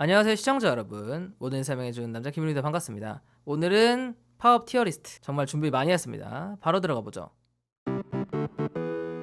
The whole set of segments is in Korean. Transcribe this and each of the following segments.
안녕하세요 시청자 여러분. 모든 설명해주는 남자 김윤입니다 반갑습니다. 오늘은 파업 티어리스트 정말 준비 많이 했습니다. 바로 들어가 보죠.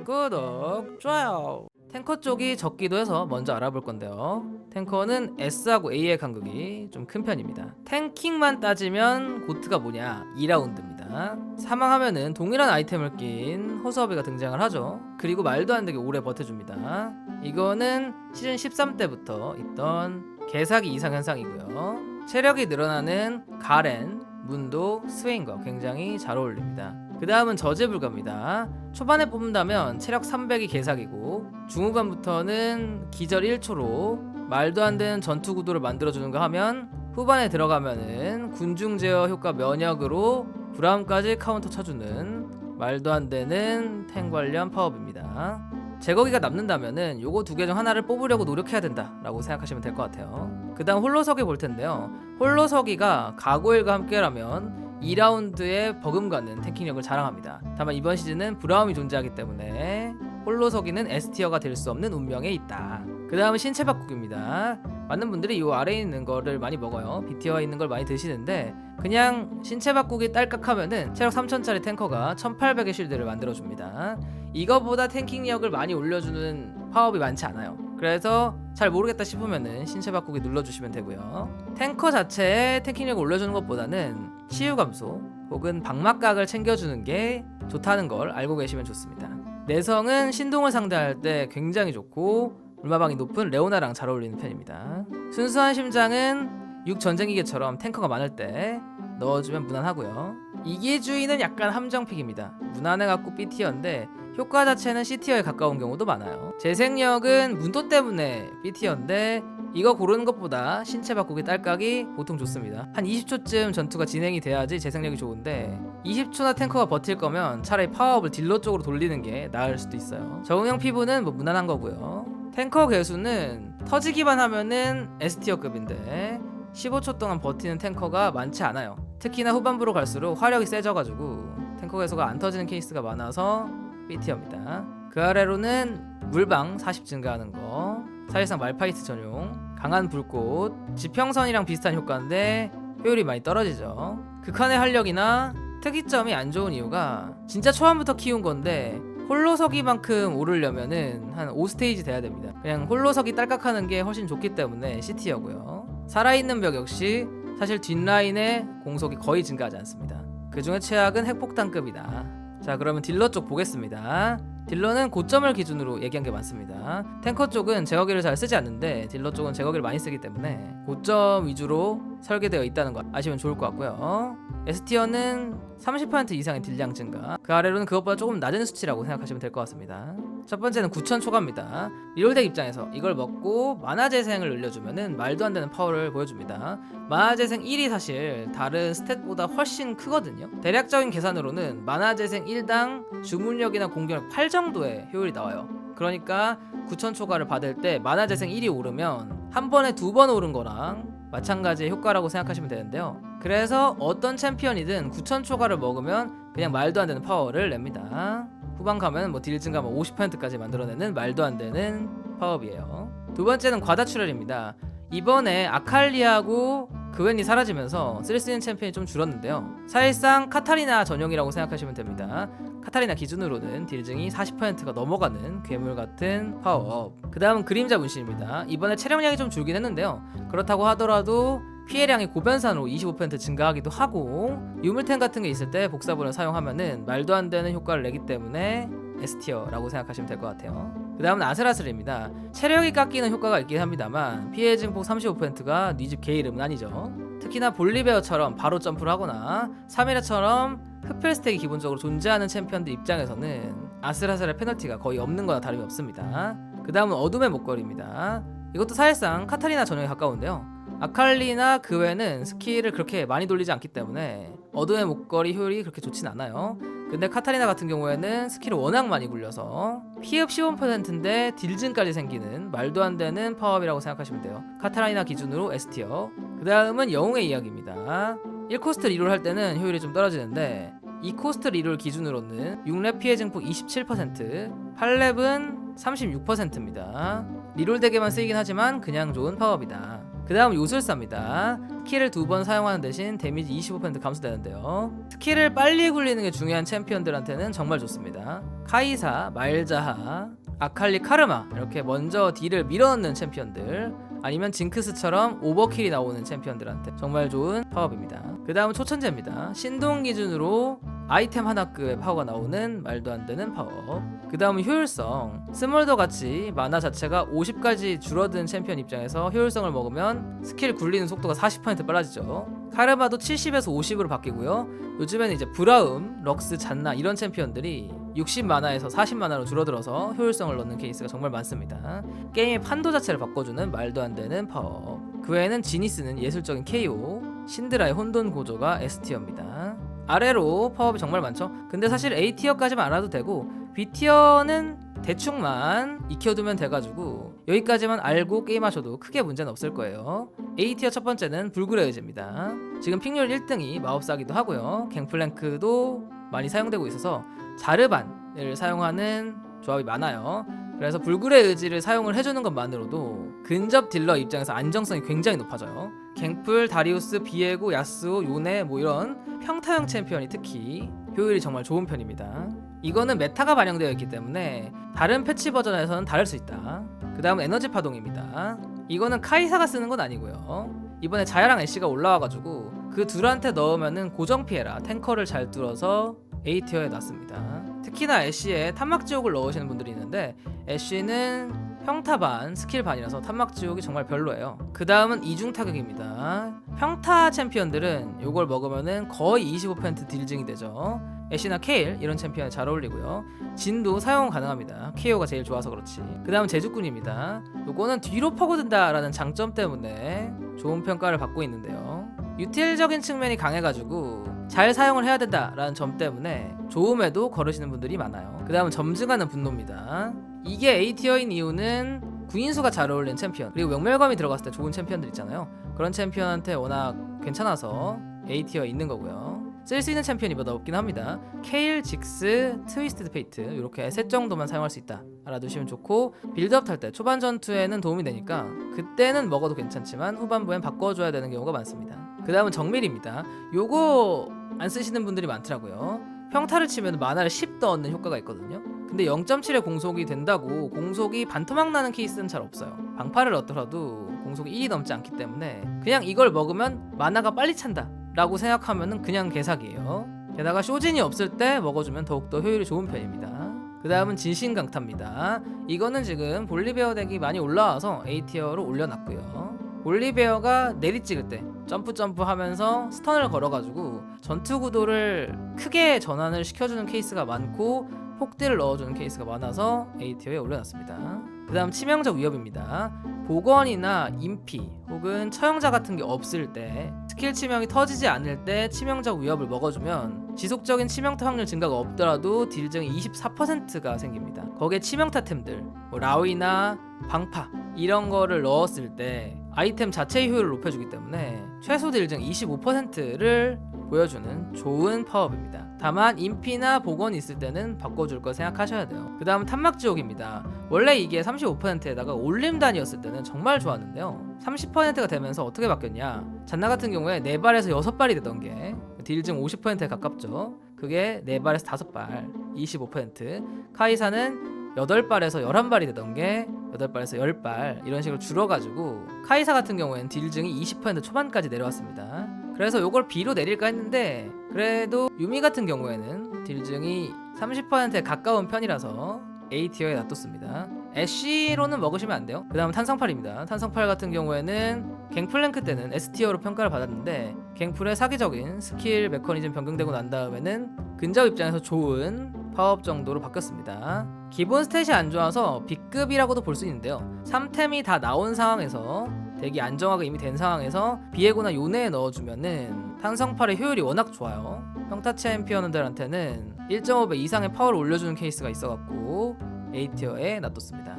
구독 좋아요. 탱커 쪽이 적기도 해서 먼저 알아볼 건데요. 탱커는 S하고 A의 간극이 좀 큰 편입니다. 탱킹만 따지면 고트가 뭐냐? 2라운드입니다. 사망하면은 동일한 아이템을 낀 허수아비가 등장을 하죠. 그리고 말도 안 되게 오래 버텨줍니다. 이거는 시즌 13 때부터 있던 개사기 이상 현상이고요. 체력이 늘어나는 가렌, 문도, 스웨인과 굉장히 잘 어울립니다. 그 다음은 저지불가입니다. 초반에 뽑는다면 체력 300이 개사기고 중후반부터는 기절 1초로 말도 안 되는 전투 구도를 만들어주는가 하면 후반에 들어가면은 군중 제어 효과 면역으로 브라움까지 카운터 쳐주는 말도 안 되는 탱 관련 파업입니다. 제거기가 남는다면은 요거 두 개 중 하나를 뽑으려고 노력해야 된다라고 생각하시면 될 것 같아요. 그다음 홀로서기 볼 텐데요. 홀로서기가 가고일과 함께라면 2라운드에 버금가는 탱킹력을 자랑합니다. 다만 이번 시즌은 브라움이 존재하기 때문에 홀로서기는 S티어가 될 수 없는 운명에 있다. 그 다음은 신체 바꾸기입니다. 많은 분들이 이 아래에 있는 거를 많이 먹어요. B티어에 있는 걸 많이 드시는데 그냥 신체 바꾸기 딸깍 하면은 체력 3000짜리 탱커가 1800의 쉴드를 만들어줍니다. 이거보다 탱킹력을 많이 올려주는 파업이 많지 않아요. 그래서 잘 모르겠다 싶으면은 신체 바꾸기 눌러주시면 되고요. 탱커 자체에 탱킹력을 올려주는 것보다는 치유 감소 혹은 방막각을 챙겨주는 게 좋다는 걸 알고 계시면 좋습니다. 내성은 신동을 상대할 때 굉장히 좋고 물마방이 높은 레오나랑 잘 어울리는 편입니다. 순수한 심장은 6전쟁기계처럼 탱커가 많을 때 넣어주면 무난하고요. 이기주의는 약간 함정픽입니다. 무난해갖고 B티어인데 효과 자체는 C티어에 가까운 경우도 많아요. 재생력은 문도 때문에 B티어인데 이거 고르는 것보다 신체 바꾸기 딸깍이 보통 좋습니다. 한 20초쯤 전투가 진행이 돼야지 재생력이 좋은데 20초나 탱커가 버틸 거면 차라리 파워업을 딜러 쪽으로 돌리는 게 나을 수도 있어요. 적응형 피부는 뭐 무난한 거고요. 탱커 개수는 터지기만 하면은 S티어급인데 15초 동안 버티는 탱커가 많지 않아요. 특히나 후반부로 갈수록 화력이 세져가지고 탱커 개수가 안 터지는 케이스가 많아서 B티어입니다. 그 아래로는 물방 40 증가하는 거, 사실상 말파이트 전용, 강한 불꽃, 지평선이랑 비슷한 효과인데 효율이 많이 떨어지죠. 극한의 활력이나 특이점이 안 좋은 이유가 진짜 초반부터 키운 건데 홀로서기만큼 오르려면은 한 5스테이지 돼야 됩니다. 그냥 홀로서기 딸깍하는 게 훨씬 좋기 때문에 C티어고요. 살아있는 벽 역시 사실 뒷라인의 공속이 거의 증가하지 않습니다. 그 중에 최악은 핵폭탄급이다. 자 그러면 딜러 쪽 보겠습니다. 딜러는 고점을 기준으로 얘기한 게 많습니다. 탱커 쪽은 제거기를 잘 쓰지 않는데 딜러 쪽은 제거기를 많이 쓰기 때문에 고점 위주로 설계되어 있다는 거 아시면 좋을 것 같고요. S티어는 30% 이상의 딜량 증가 그 아래로는 그것보다 조금 낮은 수치라고 생각하시면 될 것 같습니다. 첫 번째는 9천 초과입니다. 리롤덱 입장에서 이걸 먹고 만화 재생을 늘려주면은 말도 안 되는 파워를 보여줍니다. 만화 재생 1이 사실 다른 스탯보다 훨씬 크거든요. 대략적인 계산으로는 만화 재생 1당 주문력이나 공격력 8 정도의 효율이 나와요. 그러니까 9천 초과를 받을 때 만화 재생 1이 오르면 한 번에 두 번 오른 거랑 마찬가지의 효과라고 생각하시면 되는데요. 그래서 어떤 챔피언이든 9천 초과를 먹으면 그냥 말도 안 되는 파워를 냅니다. 후반 가면 뭐 딜 증가 뭐 50%까지 만들어내는 말도 안 되는 파업이에요. 두 번째는 과다출혈입니다. 이번에 아칼리하고 그웬이 사라지면서 쓸 수 있는 챔피언이 좀 줄었는데요. 사실상 카타리나 전용이라고 생각하시면 됩니다. 카타리나 기준으로는 딜증이 40%가 넘어가는 괴물 같은 파워업. 그 다음은 그림자 문신입니다. 이번에 체력량이 좀 줄긴 했는데요. 그렇다고 하더라도 피해량이 고변산으로 25% 증가하기도 하고 유물템 같은 게 있을 때 복사본을 사용하면은 말도 안 되는 효과를 내기 때문에 S티어라고 생각하시면 될 것 같아요. 그 다음은 아슬아슬입니다. 체력이 깎이는 효과가 있긴 합니다만 피해 증폭 35%가 니집 게이름은 아니죠. 특히나 볼리베어처럼 바로 점프를 하거나 3이라처럼 흡혈 스택이 기본적으로 존재하는 챔피언들 입장에서는 아슬아슬의 페널티가 거의 없는 거나 다름이 없습니다. 그 다음은 어둠의 목걸이입니다. 이것도 사실상 카타리나 전용에 가까운데요. 아칼리나 그 외는 스킬을 그렇게 많이 돌리지 않기 때문에 어둠의 목걸이 효율이 그렇게 좋진 않아요. 근데 카타리나 같은 경우에는 스킬을 워낙 많이 굴려서 피흡 15%인데 딜증까지 생기는 말도 안 되는 파워업이라고 생각하시면 돼요. 카타리나 기준으로 S티어. 그 다음은 영웅의 이야기입니다. 1코스트 리롤 할 때는 효율이 좀 떨어지는데 2코스트 리롤 기준으로는 6렙 피해 증폭 27%, 8렙은 36%입니다. 리롤 덱에만 쓰이긴 하지만 그냥 좋은 파워업이다. 그 다음 요술사입니다. 스킬을 두 번 사용하는 대신 데미지 25% 감소되는데요. 스킬을 빨리 굴리는 게 중요한 챔피언들한테는 정말 좋습니다. 카이사, 말자하, 아칼리 카르마 이렇게 먼저 딜을 밀어넣는 챔피언들 아니면 징크스처럼 오버킬이 나오는 챔피언들한테 정말 좋은 파업입니다. 그 다음은 초천재입니다. 신동 기준으로 아이템 하나급의 파워가 나오는 말도 안 되는 파워. 그 다음은 효율성. 스몰더 같이 마나 자체가 50까지 줄어든 챔피언 입장에서 효율성을 먹으면 스킬 굴리는 속도가 40% 빨라지죠. 카르마도 70에서 50으로 바뀌고요. 요즘에는 이제 브라움, 럭스, 잔나 이런 챔피언들이 60만화에서 40만화로 줄어들어서 효율성을 넣는 케이스가 정말 많습니다. 게임의 판도 자체를 바꿔주는 말도 안 되는 파워. 그 외에는 지니스는 예술적인 KO, 신드라의 혼돈 고조가 S티어입니다. 아래로 파워업이 정말 많죠. 근데 사실 A티어까지만 알아도 되고 B티어는 대충만 익혀두면 돼가지고 여기까지만 알고 게임하셔도 크게 문제는 없을 거예요. A티어 첫 번째는 불굴의 의지입니다. 지금 픽률 1등이 마법사기도 하고요. 갱플랭크도 많이 사용되고 있어서 자르반을 사용하는 조합이 많아요. 그래서 불굴의 의지를 사용을 해주는 것만으로도 근접 딜러 입장에서 안정성이 굉장히 높아져요. 갱플, 다리우스, 비에고, 야스오, 요네 뭐 이런 평타형 챔피언이 특히 효율이 정말 좋은 편입니다. 이거는 메타가 반영되어 있기 때문에 다른 패치 버전에서는 다를 수 있다. 그 다음 에너지 파동입니다. 이거는 카이사가 쓰는 건 아니고요. 이번에 자야랑 애쉬가 올라와가지고 그 둘한테 넣으면은 고정 피해라 탱커를 잘 뚫어서 A티어에 놨습니다. 특히나 애쉬에 탄막 지옥을 넣으시는 분들이 있는데 애쉬는 평타 반, 스킬 반이라서 탄막 지옥이 정말 별로예요. 그 다음은 이중 타격입니다. 평타 챔피언들은 이걸 먹으면은 거의 25% 딜증이 되죠. 애쉬나 케일 이런 챔피언에 잘 어울리고요. 진도 사용 가능합니다. KO가 제일 좋아서 그렇지. 그 다음 제주꾼입니다. 요거는 뒤로 파고든다라는 장점 때문에 좋은 평가를 받고 있는데요. 유틸적인 측면이 강해가지고 잘 사용을 해야 된다라는 점 때문에 좋음에도 거르시는 분들이 많아요. 그 다음은 점증하는 분노입니다. 이게 A티어인 이유는 구인수가 잘 어울리는 챔피언 그리고 명멸감이 들어갔을 때 좋은 챔피언들 있잖아요. 그런 챔피언한테 워낙 괜찮아서 A티어에 있는 거고요. 쓸 수 있는 챔피언이 몇 없긴 합니다. 케일, 직스, 트위스티드 페이트 이렇게 셋 정도만 사용할 수 있다. 알아두시면 좋고 빌드업 탈 때 초반 전투에는 도움이 되니까 그때는 먹어도 괜찮지만 후반부엔 바꿔줘야 되는 경우가 많습니다. 그 다음은 정밀입니다. 요거 안 쓰시는 분들이 많더라고요. 평타를 치면 만화를 10 더 얻는 효과가 있거든요. 근데 0.7의 공속이 된다고 공속이 반토막 나는 케이스는 잘 없어요. 방파를 얻더라도 공속이 1이 넘지 않기 때문에 그냥 이걸 먹으면 만화가 빨리 찬다 라고 생각하면은 그냥 개사기예요. 게다가 쇼진이 없을 때 먹어주면 더욱더 효율이 좋은 편입니다. 그 다음은 진신강타입니다. 이거는 지금 볼리베어 덱이 많이 올라와서 A티어로 올려놨고요. 볼리베어가 내리 찍을 때 점프 점프 하면서 스턴을 걸어가지고 전투 구도를 크게 전환을 시켜주는 케이스가 많고 폭딜을 넣어주는 케이스가 많아서 A티어에 올려놨습니다. 그 다음 치명적 위협입니다. 복원이나 인피 혹은 처형자 같은 게 없을 때 스킬 치명이 터지지 않을 때 치명적 위협을 먹어주면 지속적인 치명타 확률 증가가 없더라도 딜 증이 24%가 생깁니다. 거기에 치명타템들 뭐 라위나 방파 이런 거를 넣었을 때 아이템 자체의 효율을 높여주기 때문에 최소 딜증 25%를 보여주는 좋은 파워입니다. 다만 인피나 복원이 있을 때는 바꿔줄 거 생각하셔야 돼요. 그 다음은 탄막지옥입니다. 원래 이게 35%에다가 올림단이었을 때는 정말 좋았는데요. 30%가 되면서 어떻게 바뀌었냐? 잔나 같은 경우에 4발에서 6발이 되던 게 딜증 50%에 가깝죠. 그게 4발에서 5발, 25%. 카이사는 8발에서 11발이 되던 게 8발에서 10발 이런 식으로 줄어가지고 카이사 같은 경우에는 딜증이 20% 초반까지 내려왔습니다. 그래서 요걸 B로 내릴까 했는데 그래도 유미 같은 경우에는 딜증이 30%에 가까운 편이라서 A티어에 놔뒀습니다. 애쉬로는 먹으시면 안 돼요. 그 다음 탄성팔입니다. 탄성팔 같은 경우에는 갱플랭크 때는 S티어로 평가를 받았는데 갱플의 사기적인 스킬 메커니즘 변경되고 난 다음에는 근접 입장에서 좋은 파업 정도로 바뀌었습니다. 기본 스탯이 안 좋아서 B급이라고도 볼 수 있는데요. 3템이 다 나온 상황에서 대기 안정화가 이미 된 상황에서 비에고나 요네에 넣어주면은 탄성팔의 효율이 워낙 좋아요. 평타 챔피언들한테는 1.5배 이상의 파워를 올려주는 케이스가 있어갖고 A티어에 놔뒀습니다.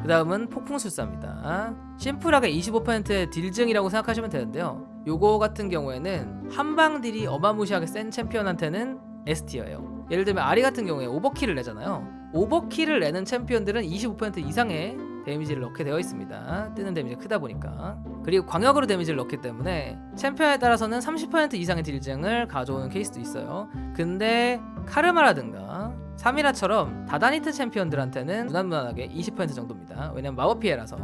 그 다음은 폭풍술사입니다. 심플하게 25%의 딜증이라고 생각하시면 되는데요. 요거 같은 경우에는 한방 딜이 어마무시하게 센 챔피언한테는 S티어예요. 예를 들면 아리 같은 경우에 오버킬을 내잖아요. 오버킬을 내는 챔피언들은 25% 이상의 데미지를 넣게 되어 있습니다. 뜨는 데미지가 크다 보니까. 그리고 광역으로 데미지를 넣기 때문에 챔피언에 따라서는 30% 이상의 딜증을 가져오는 케이스도 있어요. 근데 카르마라든가 사미라처럼 다다니트 챔피언들한테는 무난무난하게 20% 정도입니다. 왜냐면 마법 피해라서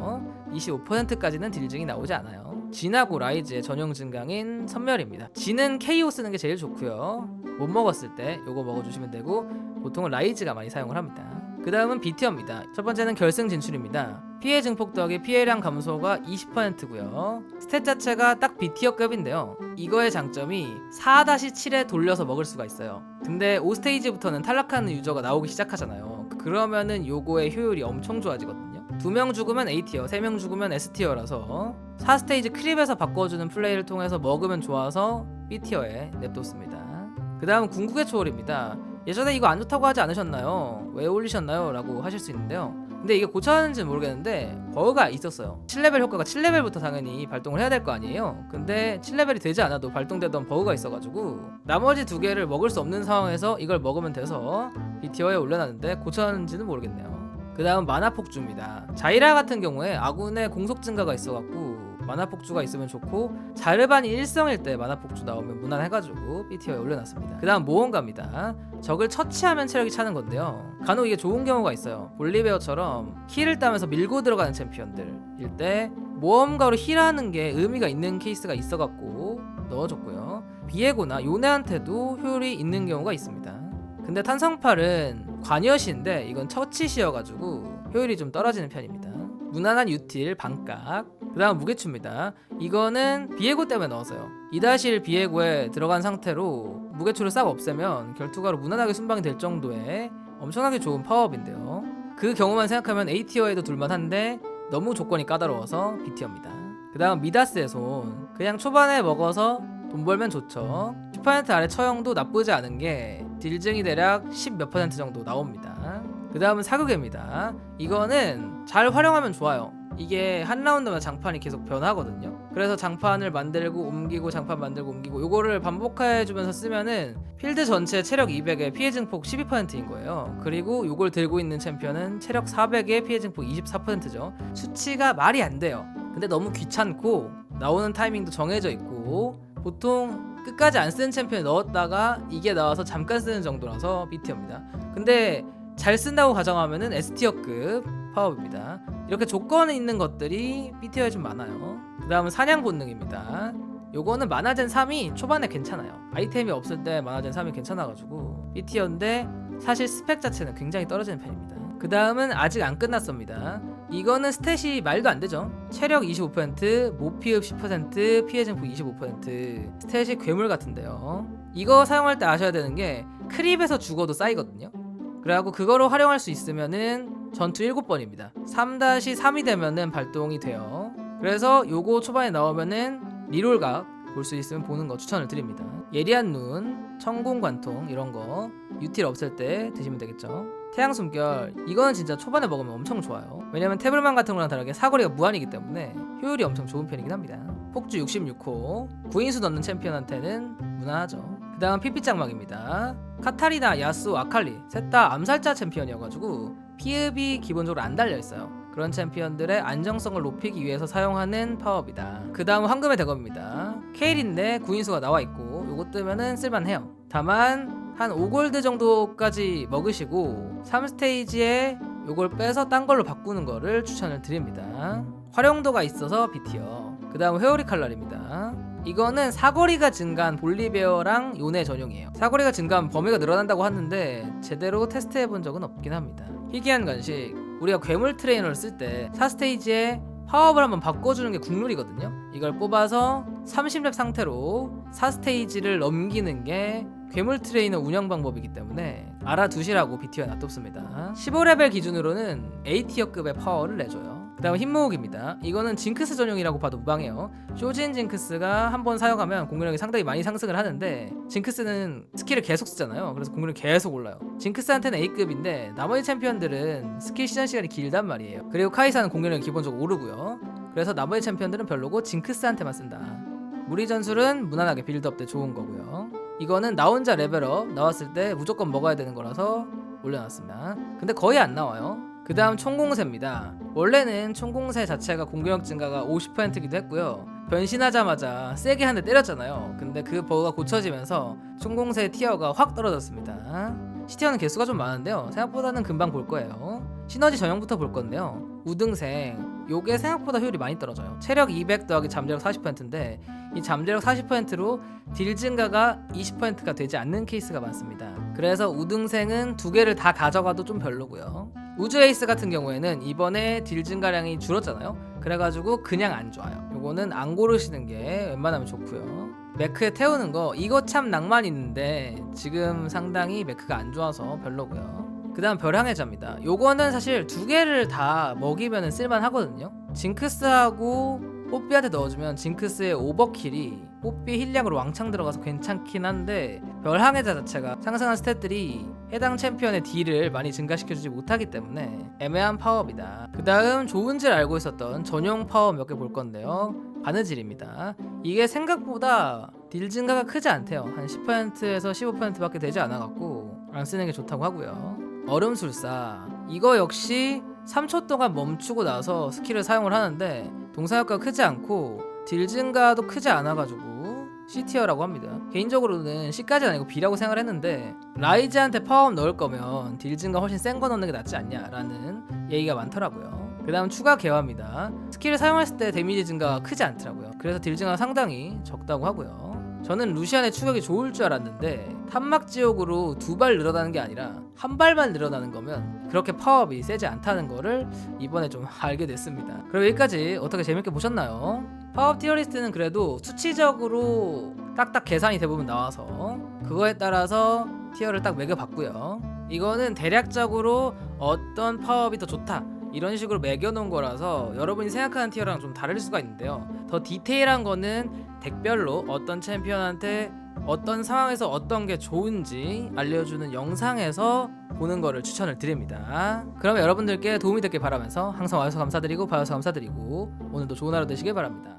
25%까지는 딜증이 나오지 않아요. 진하고 라이즈의 전용 증강인 선멸입니다. 진은 KO 쓰는 게 제일 좋고요. 못 먹었을 때 요거 먹어주시면 되고 보통은 라이즈가 많이 사용을 합니다. 그 다음은 비티어입니다. 첫 번째는 결승 진출입니다. 피해 증폭 더하기 피해량 감소가 20%고요. 스탯 자체가 딱 비티어급인데요. 이거의 장점이 4-7에 돌려서 먹을 수가 있어요. 근데 5스테이지부터는 탈락하는 유저가 나오기 시작하잖아요. 그러면은 요거의 효율이 엄청 좋아지거든요. 두명 죽으면 A티어, 세명 죽으면 S티어라서 4스테이지 크립에서 바꿔주는 플레이를 통해서 먹으면 좋아서 B티어에 냅뒀습니다. 그 다음은 궁극의 초월입니다. 예전에 이거 안 좋다고 하지 않으셨나요? 왜 올리셨나요? 라고 하실 수 있는데요. 근데 이게 고쳐졌는지는 모르겠는데 버그가 있었어요. 7레벨 효과가 7레벨부터 당연히 발동을 해야 될 거 아니에요. 근데 7레벨이 되지 않아도 발동되던 버그가 있어가지고 나머지 두 개를 먹을 수 없는 상황에서 이걸 먹으면 돼서 비티어에 올려놨는데 고쳐졌는지는 모르겠네요. 그 다음 마나 폭주입니다. 자이라 같은 경우에 아군의 공속 증가가 있어갖고 마나 폭주가 있으면 좋고 자르반이 일성일 때 마나 폭주 나오면 무난해가지고 BTO에 올려놨습니다. 그 다음 모험가입니다. 적을 처치하면 체력이 차는 건데요. 간혹 이게 좋은 경우가 있어요. 볼리베어처럼 힐을 따면서 밀고 들어가는 챔피언들일 때 모험가로 힐하는 게 의미가 있는 케이스가 있어갖고 넣어줬고요. 비에고나 요네한테도 효율이 있는 경우가 있습니다. 근데 탄성팔은 관여시인데 이건 처치시여가지고 효율이 좀 떨어지는 편입니다. 무난한 유틸 반각 그 다음 무게추입니다. 이거는 비에고 때문에 넣었어요. 2-1 비에고에 들어간 상태로 무게추를 싹 없애면 결투가로 무난하게 순방이 될 정도의 엄청나게 좋은 파워업인데요. 그 경우만 생각하면 A티어에도 둘만한데 너무 조건이 까다로워서 B티어입니다. 그 다음 미다스의 손. 그냥 초반에 먹어서 돈 벌면 좋죠. 10% 아래 처형도 나쁘지 않은 게 딜증이 대략 10몇 퍼센트 정도 나옵니다. 그 다음은 사극입니다. 이거는 잘 활용하면 좋아요 이게 한 라운드마다 장판이 계속 변하거든요. 그래서 장판을 만들고 옮기고 장판 만들고 옮기고 요거를 반복해주면서 쓰면은 필드 전체 체력 200에 피해 증폭 12%인 거예요. 그리고 요걸 들고 있는 챔피언은 체력 400에 피해 증폭 24%죠. 수치가 말이 안 돼요. 근데 너무 귀찮고 나오는 타이밍도 정해져 있고 보통 끝까지 안 쓰는 챔피언 넣었다가 이게 나와서 잠깐 쓰는 정도라서 B티어입니다. 근데 잘 쓴다고 가정하면은 S티어급 파워입니다. 이렇게 조건이 있는 것들이 B티어에 좀 많아요. 그 다음은 사냥 본능입니다. 요거는 마나젠 3이 초반에 괜찮아요. 아이템이 없을 때 마나젠 3이 괜찮아가지고 B티어인데 사실 스펙 자체는 굉장히 떨어지는 편입니다. 그 다음은 아직 안 끝났습니다. 이거는 스탯이 말도 안 되죠. 체력 25%, 모피흡 10%, 피해 증폭 25%. 스탯이 괴물 같은데요. 이거 사용할 때 아셔야 되는 게 크립에서 죽어도 쌓이거든요. 그래갖고 그거로 활용할 수 있으면은 전투 7번입니다. 3-3이 되면은 발동이 돼요. 그래서 요거 초반에 나오면은 리롤각 볼 수 있으면 보는 거 추천을 드립니다. 예리한 눈, 천공 관통 이런 거 유틸 없을 때 드시면 되겠죠? 태양 숨결 이거는 진짜 초반에 먹으면 엄청 좋아요. 왜냐면 태블만 같은 거랑 다르게 사거리가 무한이기 때문에 효율이 엄청 좋은 편이긴 합니다. 폭주 66호 구인수 넣는 챔피언한테는 무난하죠. 그 다음 피피 장막입니다. 카타리나, 야수, 아칼리 셋 다 암살자 챔피언이어가지고 피흡이 기본적으로 안 달려 있어요. 그런 챔피언들의 안정성을 높이기 위해서 사용하는 파워업이다. 그 다음 황금의 대검입니다. 케일인데 구인수가 나와 있고 요거 뜨면은 쓸만해요. 다만 한 5골드 정도까지 먹으시고 3스테이지에 요걸 빼서 딴 걸로 바꾸는 거를 추천을 드립니다. 활용도가 있어서 B티어. 그 다음 회오리 칼날입니다 이거는 사거리가 증가한 볼리베어랑 요네 전용이에요. 사거리가 증가하면 범위가 늘어난다고 하는데 제대로 테스트 해 본 적은 없긴 합니다. 희귀한 간식 우리가 괴물 트레이너를 쓸 때 4스테이지에 파워업을 한번 바꿔주는 게 국룰이거든요. 이걸 뽑아서 30렙 상태로 4스테이지를 넘기는 게 괴물 트레이너 운영 방법이기 때문에 알아두시라고 BTO에 놔뒀습니다. 15레벨 기준으로는 A티어급의 파워를 내줘요. 그 다음 흰모옥입니다. 이거는 징크스 전용이라고 봐도 무방해요. 쇼진 징크스가 한 번 사용하면 공격력이 상당히 많이 상승을 하는데 징크스는 스킬을 계속 쓰잖아요. 그래서 공격력이 계속 올라요. 징크스한테는 A급인데 나머지 챔피언들은 스킬 시전 시간이 길단 말이에요. 그리고 카이사는 공격력이 기본적으로 오르고요. 그래서 나머지 챔피언들은 별로고 징크스한테만 쓴다. 무리 전술은 무난하게 빌드업 때 좋은 거고요. 이거는 나 혼자 레벨업 나왔을 때 무조건 먹어야 되는 거라서 올려놨습니다. 근데 거의 안 나와요. 그 다음 총공세입니다. 원래는 총공세 자체가 공격력 증가가 50%기도 했고요. 변신하자마자 세게 한 대 때렸잖아요. 근데 그 버그가 고쳐지면서 총공세 티어가 확 떨어졌습니다. 시티어는 개수가 좀 많은데요. 생각보다는 금방 볼 거예요. 시너지 전형부터 볼 건데요. 우등생 요게 생각보다 효율이 많이 떨어져요. 체력 200 더하기 잠재력 40%인데 이 잠재력 40%로 딜 증가가 20%가 되지 않는 케이스가 많습니다. 그래서 우등생은 두 개를 다 가져가도 좀 별로고요. 우주 에이스 같은 경우에는 이번에 딜 증가량이 줄었잖아요. 그래가지고 그냥 안 좋아요. 요거는 안 고르시는 게 웬만하면 좋고요. 매크에 태우는 거 이거 참 낭만 있는데 지금 상당히 매크가 안 좋아서 별로고요. 그 다음 별항해자입니다. 요거는 사실 두 개를 다 먹이면 쓸만 하거든요. 징크스하고 뽀삐한테 넣어주면 징크스의 오버킬이 뽀삐 힐량으로 왕창 들어가서 괜찮긴 한데 별항해자 자체가 상승한 스탯들이 해당 챔피언의 딜을 많이 증가시켜주지 못하기 때문에 애매한 파워입니다. 그 다음 좋은 줄 알고 있었던 전용 파워 몇 개 볼 건데요. 바느질입니다. 이게 생각보다 딜 증가가 크지 않대요. 한 10%에서 15%밖에 되지 않아갖고 안 쓰는 게 좋다고 하고요. 얼음술사 이거 역시 3초 동안 멈추고 나서 스킬을 사용을 하는데 동사 효과가 크지 않고 딜 증가도 크지 않아가지고 C티어라고 합니다. 개인적으로는 C까지는 아니고 B라고 생각을 했는데 라이즈한테 파워업 넣을 거면 딜 증가 훨씬 센 거 넣는 게 낫지 않냐라는 얘기가 많더라고요. 그 다음 추가 개화입니다. 스킬을 사용했을 때 데미지 증가가 크지 않더라고요. 그래서 딜 증가가 상당히 적다고 하고요. 저는 루시안의 추격이 좋을 줄 알았는데 탄막 지옥으로 두 발 늘어나는 게 아니라 한 발만 늘어나는 거면 그렇게 파워업이 세지 않다는 거를 이번에 좀 알게 됐습니다. 그럼 여기까지 어떻게 재밌게 보셨나요? 파워업 티어리스트는 그래도 수치적으로 딱딱 계산이 대부분 나와서 그거에 따라서 티어를 딱 매겨봤고요. 이거는 대략적으로 어떤 파워업이 더 좋다 이런 식으로 매겨놓은 거라서 여러분이 생각하는 티어랑 좀 다를 수가 있는데요. 더 디테일한 거는 덱별로 어떤 챔피언한테 어떤 상황에서 어떤 게 좋은지 알려주는 영상에서 보는 거를 추천을 드립니다. 그러면 여러분들께 도움이 됐길 바라면서 항상 와주셔서 감사드리고 봐주셔서 감사드리고 오늘도 좋은 하루 되시길 바랍니다.